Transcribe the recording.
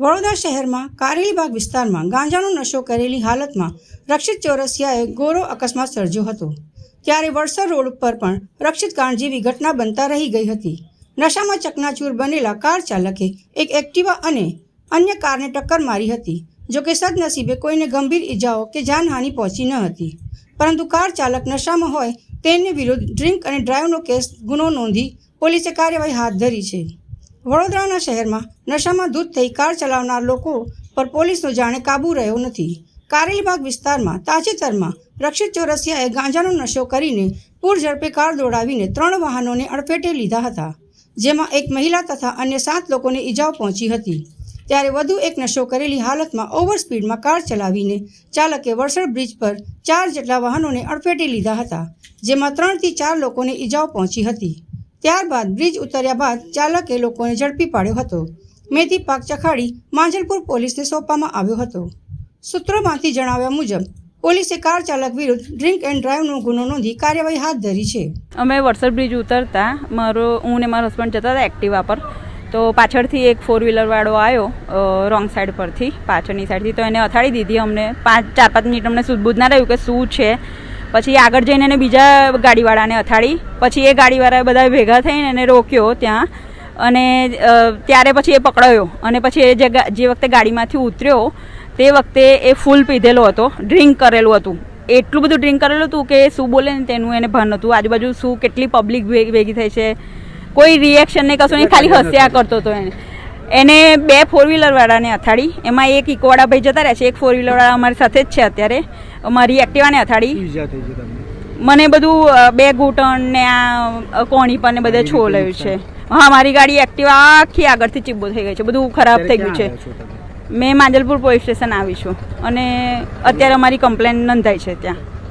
વડોદરા શહેરમાં કારેલીબાગ વિસ્તારમાં ગાંજાનો નશો કરેલી હાલતમાં રક્ષિત ચોરસિયાએ ગોરો અકસ્માત સર્જ્યો હતો. ત્યારે વડસર રોડ ઉપર પણ રક્ષિત કાંડ જેવી ઘટના બનતા રહી ગઈ હતી. નશામાં ચકનાચૂર બનેલા કાર ચાલકે એક એક્ટિવા અને અન્ય કારને ટક્કર મારી હતી જોકે સદનસીબે કોઈને ગંભીર ઇજાઓ કે જાનહાનિ પહોંચી ન હતી. પરંતુ કાર ચાલક નશામાં હોય તેની વિરુદ્ધ ડ્રિંક અને ડ્રાઈવનો કેસ ગુનો નોંધી પોલીસે કાર્યવાહી હાથ ધરી છે. વડોદરાના શહેરમાં નશામાં ધૂત થઈ કાર ચલાવનાર લોકો પર પોલીસનો જાણે કાબૂ રહ્યો નથી. કારેલીબાગ વિસ્તારમાં, તાજેતરમાં રક્ષિત ચોરસિયાએ ગાંજાનો નશો કરીને પૂર ઝડપે કાર દોડાવીને ત્રણ વાહનોને અડફેટે લીધા હતા, જેમાં એક મહિલા તથા અન્ય સાત લોકોને ઈજાઓ પહોંચી હતી. ત્યારે વધુ એક નશો કરેલી હાલતમાં ઓવર સ્પીડમાં કાર ચલાવીને ચાલકે વરસડ બ્રિજ પર ચાર જેટલા વાહનોને અડફેટે લીધા હતા, જેમાં ત્રણથી ચાર લોકોને ઈજાઓ પહોંચી હતી. ત્યારબાદ બ્રિજ ઉતર્યા બાદ ચાલકે લોકોને ઝડપી પાડ્યો હતો. મેથી પાક ચખાડી માંજલપુર પોલીસને સોંપવામાં આવ્યો હતો. સૂત્રોમાંથી જણાવ્યા મુજબ, પોલીસે કાર ચાલક વિરુદ્ધ ડ્રિંક એન્ડ ડ્રાઈવનો ગુનો નોંધી કાર્યવાહી હાથ ધરી છે. અમે વરસદ બ્રિજ ઉતરતા મારો, હું ને મારા હસબન્ડ જતા હતા એક્ટિવા પર. તો પાછળથી એક ફોર વ્હીલરવાળો આવ્યો રોંગ સાઈડ પરથી, પાછળની સાઈડથી તો એને અથાડી દીધી અમને. પાંચ, ચાર, પાંચ મિનિટ અમને સુધબૂધ ના રહ્યું કે શું છે. પછી આગળ જઈને એને બીજા ગાડીવાળાને અથાડી પછી એ ગાડીવાળાએ બધા ભેગા થઈને એને રોક્યો ત્યાં. અને ત્યારે પછી એ પકડાયો. અને પછી એ જે જે વખતે ગાડીમાંથી ઉતર્યો તે વખતે એ ફૂલ પીધેલો હતો. ડ્રિંક કરેલું હતું. એટલું બધું ડ્રિંક કરેલું હતું કે શું બોલે ને તેનું એને ભાન નહોતું. આજુબાજુ શું કેટલી પબ્લિક ભેગી થઈ છે. કોઈ રિએક્શન નહીં કશું નહીં ખાલી હસ્યા કરતો હતો એને. એને બે ફોર વ્હીલરવાળાને અથાડી એમાં એક ઇકોવાળા ભાઈ જતા રહ્યા છે. એક ફોર વ્હીલરવાળા અમારી સાથે જ છે અત્યારે. મારી એક્ટિવાને અથાડી મને બધું બે ઘૂંટણ ને આ કોણી પર ને બધે છોલાયું છે. હા મારી ગાડી એક્ટિવા આખી આગળથી ચીબો થઈ ગઈ છે. બધું ખરાબ થઈ ગયું છે? મેં માંજલપુર પોલીસ સ્ટેશન આવી છું અને અત્યારે અમારી કમ્પ્લેન નોંધાઈ છે ત્યાં.